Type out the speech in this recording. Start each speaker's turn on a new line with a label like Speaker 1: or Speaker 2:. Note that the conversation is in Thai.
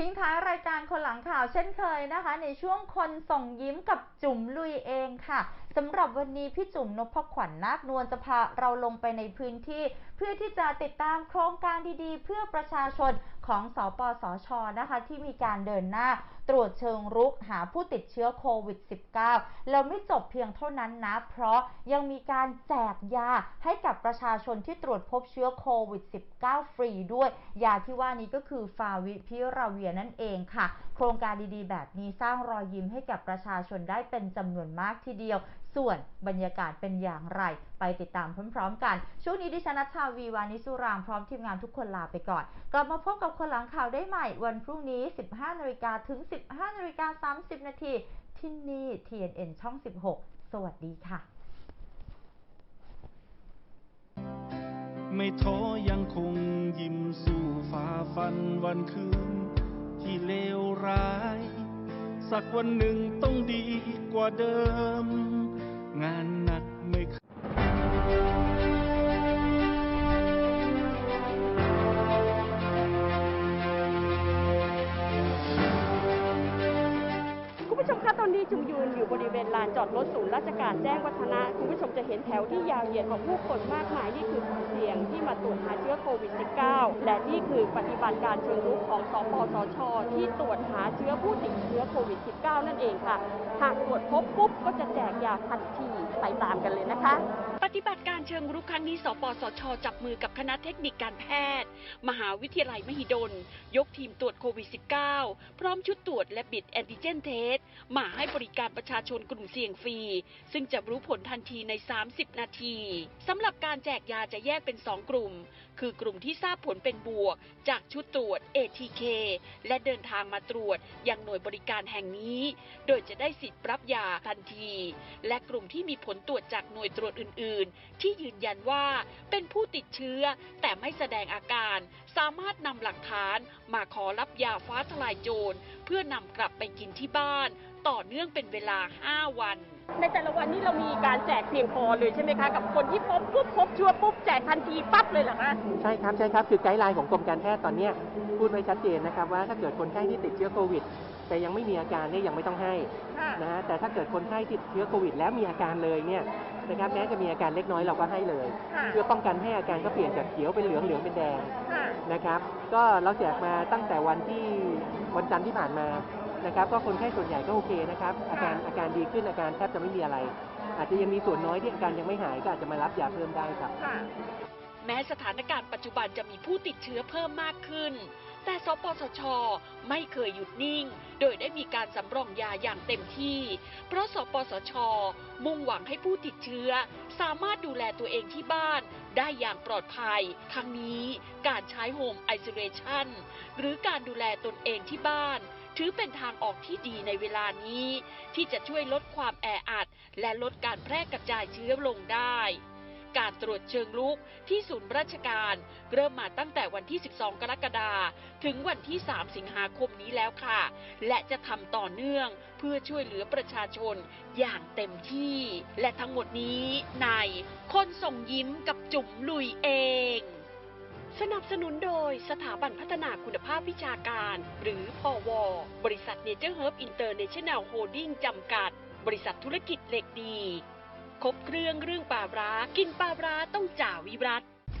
Speaker 1: ทิ้งท้ายรายการคนหลังข่าวเช่นเคยนะคะ ในช่วงคนส่งยิ้มกับจุ๋มลุยเองค่ะ สำหรับวันนี้พี่จุ๋มนพขวัญนาคนวลจะพาเราลงไปในพื้นที่ เพื่อที่จะติดตามโครงการดีๆ เพื่อประชาชนของสปสชนะคะ ที่มีการเดินหน้าตรวจเชิงรุกหาผู้ติดเชื้อโควิด -19 แล้วไม่จบเพียงเท่านั้นนะ เพราะยังมีการแจกยาให้กับประชาชนที่ตรวจพบเชื้อโควิด -19 ฟรีด้วย ยาที่ว่านี้ก็คือฟาวิพิราเวียนั่นเองค่ะ โครงการดีๆ แบบนี้สร้างรอยยิ้มให้กับประชาชนได้เป็นจำนวนมากทีเดียวส่วนบรรยากาศเป็นอย่างไร ไปติดตามพร้อมๆกัน ช่วงนี้ดิฉันนัชชาวีวานิสุรางพร้อมทีมงานทุกคนลาไปก่อน กลับมาพบกับคนหลังข่าวได้ใหม่วันพรุ่งนี้ 15นาฬิกาถึง 15นาฬิกา30นาทีที่นี่ TNN ช่อง 16 สวัสดีค่ะ
Speaker 2: ไม่ท้อยังคงยิ้มสู้ฝ่าฟันวันคืน ที่เลวร้าย สักวันหนึ่งต้องดีกว่าเดิม งานหนักไม่เค
Speaker 3: ผู้ชมคะตอนนี้จุมยืนอยู่บริเวณลานจอดรถศูนย์ราชการแจ้งวัฒนะ คุณผู้ชมจะเห็นแถวที่ยาวเหยียดของผู้คนมากมายนี่คือกลุ่มเสี่ยงที่มาตรวจหาเชื้อโควิด -19 และนี่คือปฏิบัติการเชิงรุกของสปสช ที่ตรวจหาเชื้อผู้ติดเชื้อโควิด -19 นั่นเองค่ะ หากตรวจพบปุ๊บก็จะแจกยาทันทีไปตามกันเลยนะคะ ฏิบัติการเชิงรุกครั้งนี้ สปสช จับมือกับคณะเทคนิคการแพทย์ มหาวิทยาลัยมหิดล ยกทีมตรวจโควิด -19 พร้อมชุดตรวจและบิดแอนติเจนเทส มาให้บริการประชาชนกลุ่มเสี่ยงฟรี ซึ่งจะรู้ผลทันทีใน 30 นาที สำหรับการแจกยาจะแยกเป็น 2 กลุ่ม คือกลุ่มที่ทราบผลเป็นบวก จากชุดตรวจ ATK และเดินทางมาตรวจยังหน่วยบริการแห่งนี้ โดยจะได้สิทธิ์รับยาทันที และกลุ่มที่มีผลตรวจจากหน่วยตรวจอื่น ๆ ที่ยืนยันว่าเป็นผู้ติดเชื้อ แต่ไม่แสดงอาการ สามารถนำหลักฐานมาขอรับยาฟ้าทลายโจรเพื่อนำกลับไปกินที่บ้าน ต่อเนื่องเป็นเวลา 5 วัน ในแต่ละวันนี้เรามีการแจกเพียงพอเลยใช่ไหมคะ กับคนที่พบปุ๊บพบเชื้อปุ๊บแจกทันทีปั๊บเลยเหรอคะ
Speaker 4: ใช่ครับใช่ครับคือไกด์ไลน์ของกรมการแพทย์ตอนเนี้ยพูดไว้ชัดเจนนะครับว่าถ้าเกิดคนไข้ที่ติดเชื้อโควิด แต่ยังไม่มีอาการเนี่ยยังไม่ต้องให้
Speaker 3: ค่ะ
Speaker 4: นะฮะแต่ถ้าเกิดคนไข้ติดเชื้อโควิด แล้วมีอาการเลยเนี่ยนะครับแม้จะมีอาการเล็กน้อยเราก็ให้เลย
Speaker 3: ค่ะ
Speaker 4: เพื่อป้องกันให้อาการก็เปลี่ยนจากเขียวเป็นเหลืองเหลืองเป็นแดง
Speaker 3: ค่ะ
Speaker 4: นะครับ ก็เราแจกมาตั้งแต่วันที่วันจันทร์ที่ผ่านมา นะครับก็คนไข้ส่วนใหญ่ก็โอเคนะครับอาการอาการดีขึ้นอาการแทบจะไม่มีอะไร อาจจะยังมีส่วนน้อยที่อาการยังไม่หายก็อาจจะมารับยาเพิ่มได้ครับ
Speaker 3: ค่ะ
Speaker 5: แม้สถานการณ์ปัจจุบันจะมีผู้ติดเชื้อเพิ่มมากขึ้น แต่สปสช ไม่เคยหยุดนิ่ง โดยได้มีการสำรองยาอย่างเต็มที่ เพราะสปสช มุ่งหวังให้ผู้ติดเชื้อ สามารถดูแลตัวเองที่บ้านได้อย่างปลอดภัย ทั้งนี้การใช้โฮมไอโซเลชันหรือการดูแลตนเองที่บ้าน ถือเป็นทางออกที่ดีในเวลานี้ ที่จะช่วยลดความแออัด และลดการแพร่กระจายเชื้อลงได้ การตรวจเชิงลุกที่ศูนย์ราชการ เริ่มมาตั้งแต่วันที่ 12 กรกฎาคมถึงวันที่ 3 สิงหาคมนี้แล้วค่ะ และจะทำต่อเนื่องเพื่อช่วยเหลือประชาชนอย่างเต็มที่ และทั้งหมดนี้ในคนส่งยิ้มกับจุ๋มลุยเอง สนับสนุนโดยสถาบันพัฒนาคุณภาพวิชาการ หรือพอวบริษัทเนเจอร์เฮิร์บอินเตอร์เนชั่นแนลโฮลดิ้งจำกัด บริษัทธุรกิจเหล็กดี ครบเครื่องเรื่องปลาร้ากินปลาร้าต้องจ่าวิรัต